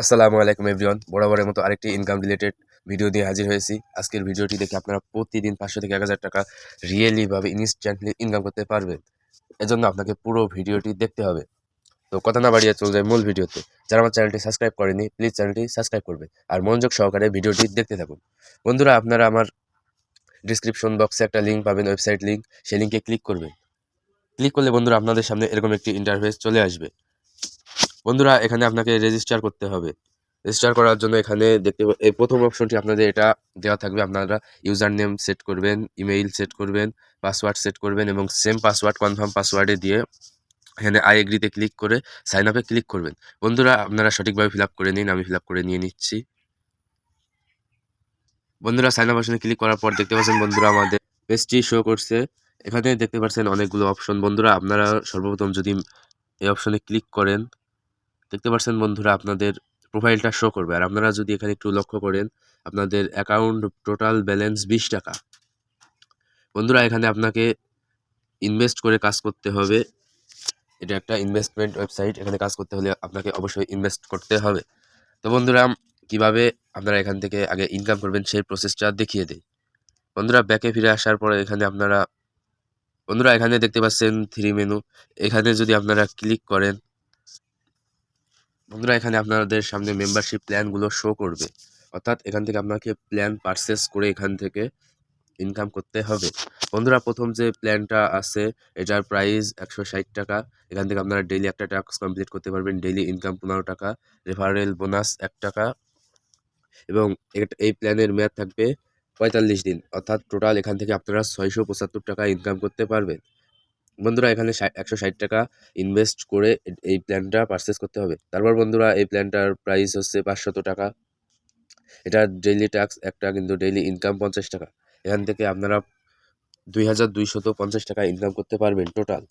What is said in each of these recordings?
আসসালামু আলাইকুম এভরিওয়ান। বরাবরের মতো আরেকটি ইনকাম রিলেটেড ভিডিও দিয়ে হাজির হয়েছি। আজকের ভিডিওটি দেখে আপনারা প্রতিদিন পাঁচশো থেকে এক হাজার টাকা রিয়েলিভাবে ইনস্ট্যান্টলি ইনকাম করতে পারবেন। এজন্য আপনাকে পুরো ভিডিওটি দেখতে হবে। তো কথা না বাড়িয়ে চলে যায় মূল ভিডিওতে যারা আমার চ্যানেলটি সাবস্ক্রাইব করেনি প্লিজ চ্যানেলটি সাবস্ক্রাইব করবে আর মনোযোগ সহকারে ভিডিওটি দেখতে থাকুন। বন্ধুরা, আপনারা আমার ডিসক্রিপশন বক্সে একটা লিঙ্ক পাবেন ওয়েবসাইট লিঙ্ক সেই লিঙ্কে ক্লিক করবেন। ক্লিক করলে বন্ধুরা আপনাদের সামনে এরকম একটি ইন্টারফেস চলে আসবে। বন্ধুরা, এখানে আপনাকে রেজিস্টার করতে হবে। রেজিস্টার করার জন্য এখানে দেখতে এই প্রথম অপশনটি আপনাদের এটা দেওয়া থাকবে। আপনারা ইউজার নেম সেট করবেন ইমেইল সেট করবেন পাসওয়ার্ড সেট করবেন এবং সেম পাসওয়ার্ড কনফার্ম পাসওয়ার্ডে দিয়ে এখানে আই এগ্রিতে ক্লিক করে সাইন আপে ক্লিক করবেন। বন্ধুরা, আপনারা সঠিকভাবে ফিল করে নিন, আমি ফিল করে নিয়ে নিচ্ছি। বন্ধুরা সাইন আপ অপশনে ক্লিক করার পর দেখতে পাচ্ছেন বন্ধুরা, আমাদের পেজটি শো করছে। এখানে দেখতে পাচ্ছেন অনেকগুলো অপশন বন্ধুরা, আপনারা সর্বপ্রথম যদি এই অপশনে ক্লিক করেন দেখতে পাচ্ছেন বন্ধুরা আপনাদের প্রোফাইলটা শো করবে। আর আপনারা যদি এখানে একটু লক্ষ্য করেন, আপনাদের অ্যাকাউন্ট টোটাল ব্যালেন্স বিশ টাকা। বন্ধুরা, এখানে আপনাকে ইনভেস্ট করে কাজ করতে হবে। এটা একটা ইনভেস্টমেন্ট ওয়েবসাইট এখানে কাজ করতে হলে আপনাকে অবশ্যই ইনভেস্ট করতে হবে। তো বন্ধুরা, কীভাবে আপনারা এখান থেকে আগে ইনকাম করবেন সেই প্রসেসটা দেখিয়ে দেয় বন্ধুরা ব্যাকে ফিরে আসার পরে এখানে আপনারা, বন্ধুরা, এখানে দেখতে পাচ্ছেন থ্রি মেনু এখানে যদি আপনারা ক্লিক করেন বন্ধুরা, এখানে আপনাদের সামনে মেম্বারশিপ প্ল্যানগুলো শো করবে। অর্থাৎ এখান থেকে আপনাকে প্ল্যান পারচেস করে এখান থেকে ইনকাম করতে হবে। বন্ধুরা, প্রথম যে প্ল্যানটা আছে, এটার প্রাইস একশো ষাট টাকা। এখান থেকে আপনারা ডেইলি একটা টাস্ক কমপ্লিট করতে পারবেন। ডেইলি ইনকাম পনেরো টাকা রেফারেল বোনাস এক টাকা এবং এই প্ল্যানের মেয়াদ থাকবে পঁয়তাল্লিশ দিন। অর্থাৎ টোটাল এখান থেকে আপনারা ছয়শো পঁচাত্তর টাকা ইনকাম করতে পারবেন। বন্ধুরা, এখানে একশো ষাট টাকা ইনভেস্ট করে এই প্ল্যানটা পারচেস করতে হবে। তারপর বন্ধুরা, এই প্ল্যানটার প্রাইস হচ্ছে পাঁচশত টাকা। এটা ডেইলি ট্যাক্স একটা কিন্তু ডেইলি ইনকাম পঞ্চাশ টাকা। এখান থেকে আপনারা দুই হাজার দুইশত পঞ্চাশ টাকা ইনকাম করতে পারবেন টোটাল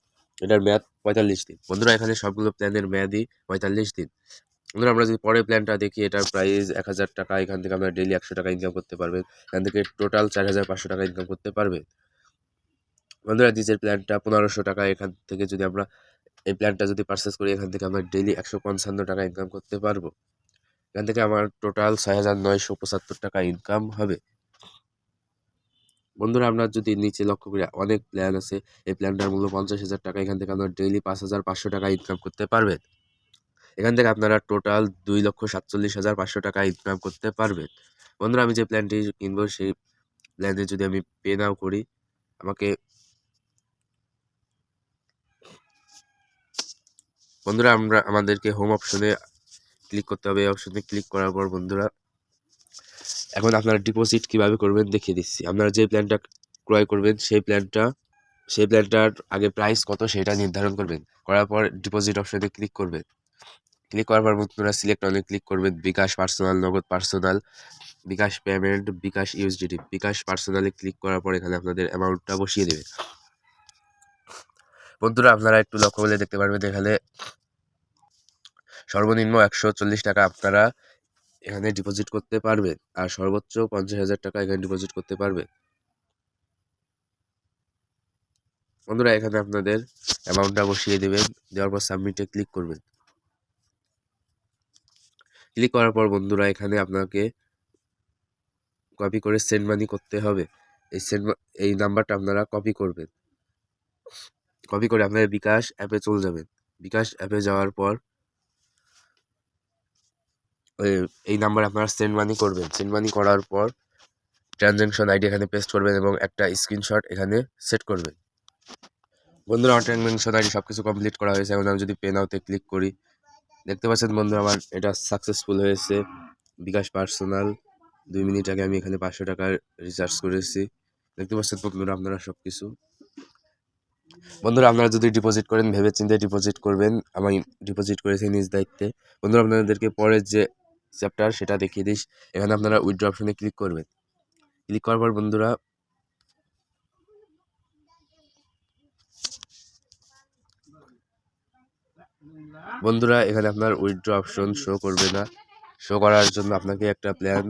এটার মেয়াদ পঁয়তাল্লিশ দিন। বন্ধুরা, এখানে সবগুলো প্ল্যানের মেয়াদই পঁয়তাল্লিশ দিন। বন্ধুরা, আমরা যদি পরের প্ল্যানটা দেখি, এটার প্রাইস এক হাজার টাকা, এখান থেকে আপনারা ডেইলি একশো টাকা ইনকাম করতে পারবেন। এখান থেকে টোটাল চার হাজার পাঁচশো টাকা ইনকাম করতে পারবেন। বন্ধুরা নিজের প্ল্যানটা পনেরোশো টাকা এখান থেকে যদি আমরা, এই প্ল্যানটা যদি পারচেস করি, এখান থেকে আমরা ডেইলি একশো পঞ্চান্ন টাকা ইনকাম করতে পারব। এখান থেকে আমার টোটাল ছয় হাজার নয়শো পঁচাত্তর টাকা ইনকাম হবে। বন্ধুরা, আমরা যদি নিচে লক্ষ্য করি, অনেক প্ল্যান আছে। এই প্ল্যানটার মূল্য পঞ্চাশ হাজার টাকা, এখান থেকে আপনারা ডেইলি পাঁচ হাজার পাঁচশো টাকা ইনকাম করতে পারবেন। এখান থেকে আপনারা টোটাল দুই লক্ষ সাতচল্লিশ হাজার পাঁচশো টাকা ইনকাম করতে পারবেন। বন্ধুরা, আমি যে প্ল্যানটি কিনবো, সেই প্ল্যানে যদি আমি পে নাও করি, আমাকে বন্ধুরা, আমরা আমাদেরকে হোম অপশনে ক্লিক করতে হবে। এই অপশনে ক্লিক করার পর বন্ধুরা, এখন আপনারা ডিপোজিট কীভাবে করবেন দেখিয়ে দিচ্ছি। আপনারা যে প্ল্যানটা ক্রয় করবেন, সেই প্ল্যানটা সেই প্ল্যানটার আগে প্রাইস কত সেটা নির্ধারণ করবেন। করার পর ডিপোজিট অপশনে ক্লিক করবেন। ক্লিক করার পর বন্ধুরা সিলেক্ট অনে ক্লিক করবেন। BKash personal Nagad personal bKash payment bKash USDT bKash পার্সোনালে click করার পর এখানে আপনাদের অ্যামাউন্টটা বসিয়ে দেবে। বন্ধুরা, আপনারা একটু লক্ষ্য করলে দেখতে পারবেন এখানে সর্বনিম্ন একশো চল্লিশ টাকা আপনারা এখানে ডিপোজিট করতে পারবেন। আর সর্বোচ্চ পঞ্চাশ হাজার টাকা এখানে ডিপোজিট করতে পারবেন। বন্ধুরা, এখানে আপনাদের অ্যামাউন্টটা বসিয়ে দেবেন। দেওয়ার পর সাবমিটে ক্লিক করবেন। ক্লিক করার পর বন্ধুরা, এখানে আপনাকে কপি করে সেন্ড মানি করতে হবে। এই সেন্ড এই নাম্বারটা আপনারা কপি করবেন। কপি করে আপনাদের বিকাশ অ্যাপে চলে যাবেন। বিকাশ অ্যাপে যাওয়ার পর এই নাম্বারে আপনারা সেন্ড মানি করবেন। সেন্ড মানি করার পর ট্রানজ্যাকশন আইডি এখানে পেস্ট করবেন এবং একটা স্ক্রিনশট এখানে সেট করবেন। বন্ধুরা, আমার ট্রানজ্যাকশন আইডি সব কিছু কমপ্লিট করা হয়েছে। এখন আমি যদি পে নাওতে ক্লিক করি, দেখতে পাচ্ছেন বন্ধুরা, আমার এটা সাকসেসফুল হয়েছে। বিকাশ পার্সোনাল দুই মিনিট আগে আমি এখানে পাঁচশো টাকার রিচার্জ করেছি। দেখতে পাচ্ছেন বন্ধুরা, আপনারা সব কিছু বন্ধুরা, আপনারা যদি ডিপোজিট করেন ভেবে চিন্তে ডিপোজিট করবেন। আমি ডিপোজিট করেছি নিজ দায়িত্বে। বন্ধুরা, আপনাদেরকে পরের যে চ্যাপ্টার, সেটা দেখিয়ে দিস। এখানে আপনারা উইথড্র অপশনে ক্লিক করবেন। ক্লিক করার পর বন্ধুরা বন্ধুরা, এখানে আপনার উইথড্র অপশন শো করবে না। শো করার জন্য আপনাকে একটা প্ল্যান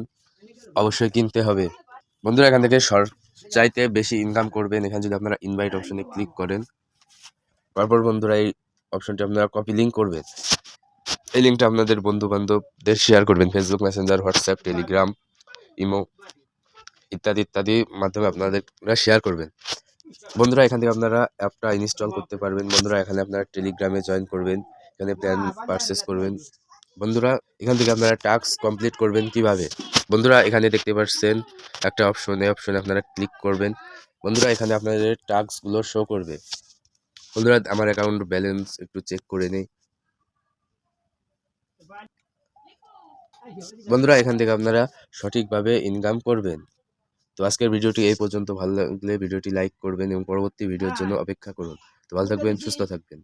অবশ্যই কিনতে হবে। বন্ধুরা, এখান থেকে সর, চাইতে বেশি ইনকাম করবেন। এখানে যদি আপনারা ইনভাইট অপশনে ক্লিক করেন, তারপর বন্ধুরা এই অপশনটি আপনারা কপি লিঙ্ক করবেন। এই লিঙ্কটা আপনাদের বন্ধু বান্ধবদের শেয়ার করবেন Facebook Messenger WhatsApp Telegram imo ইত্যাদি ইত্যাদি মাধ্যমে আপনারা শেয়ার করবেন। বন্ধুরা, এখান থেকে আপনারা অ্যাপটা ইনস্টল করতে পারবেন। বন্ধুরা, এখানে আপনারা টেলিগ্রামে জয়েন করবেন, এখানে প্ল্যান পারচেস করবেন। বন্ধুরা, এখান থেকে আপনারা টাস্ক কমপ্লিট করবেন কীভাবে? বন্ধুরা, এখানে দেখতে পাচ্ছেন একটা অপশন এই অপশনে আপনারা ক্লিক করবেন। বন্ধুরা, এখানে আপনাদের টাস্কগুলো শো করবে। বন্ধুরা, আমার অ্যাকাউন্ট ব্যালেন্স একটু চেক করে নেই। বন্ধুরা এখান থেকে আপনারা সঠিকভাবে ইনকাম করবেন। তো আজকের ভিডিওটি এই পর্যন্ত। ভালো লাগলে ভিডিওটি লাইক করবেন এবং পরবর্তী ভিডিওর জন্য অপেক্ষা করুন। তো ভালো থাকবেন সুস্থ থাকবেন।